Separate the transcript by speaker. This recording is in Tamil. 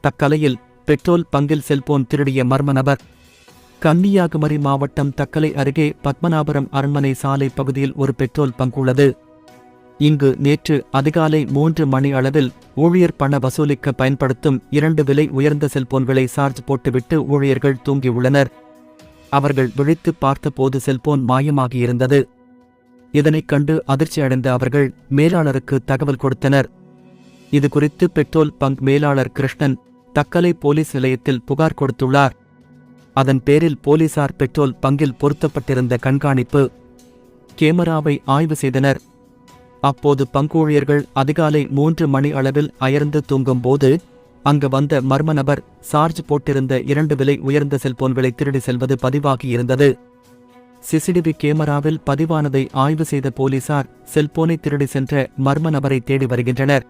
Speaker 1: தக்கலையில் பெட்ரோல் பங்கில் செல்போன் திருடிய மர்ம நபர். கன்னியாகுமரி மாவட்டம் தக்கலை அருகே பத்மநாபுரம் அரண்மனை சாலை பகுதியில் ஒரு பெட்ரோல் பங்க் உள்ளது. இங்கு நேற்று அதிகாலை மூன்று மணி அளவில் ஊழியர் பண வசூலிக்க பயன்படுத்தும் இரண்டு விலை உயர்ந்த செல்போன்களை சார்ஜ் போட்டுவிட்டு ஊழியர்கள் தூங்கியுள்ளனர். அவர்கள் விழித்து பார்த்தபோது செல்போன் மாயமாகியிருந்தது. இதனைக் கண்டு அதிர்ச்சியடைந்த அவர்கள் மேலாளருக்கு தகவல் கொடுத்தனர். இதுகுறித்து பெட்ரோல் பங்க் மேலாளர் கிருஷ்ணன் தக்கலை போலீஸ் நிலையத்தில் புகார் கொடுத்துள்ளார். அதன் பேரில் போலீசார் பெட்ரோல் பங்கில் பொருத்தப்பட்டிருந்த கண்காணிப்பு கேமராவை ஆய்வு செய்தனர். அப்போது பங்கூழியர்கள் அதிகாலை மூன்று மணி அளவில் அயர்ந்து தூங்கும்போது அங்கு வந்த மர்ம நபர் சார்ஜ் போட்டிருந்த இரண்டு விலை உயர்ந்த செல்போன்களை திருடி செல்வது பதிவாகியிருந்தது. சிசிடிவி கேமராவில் பதிவானதை ஆய்வு செய்த போலீசார் செல்போனை திருடி சென்ற மர்ம நபரை தேடி வருகின்றனர்.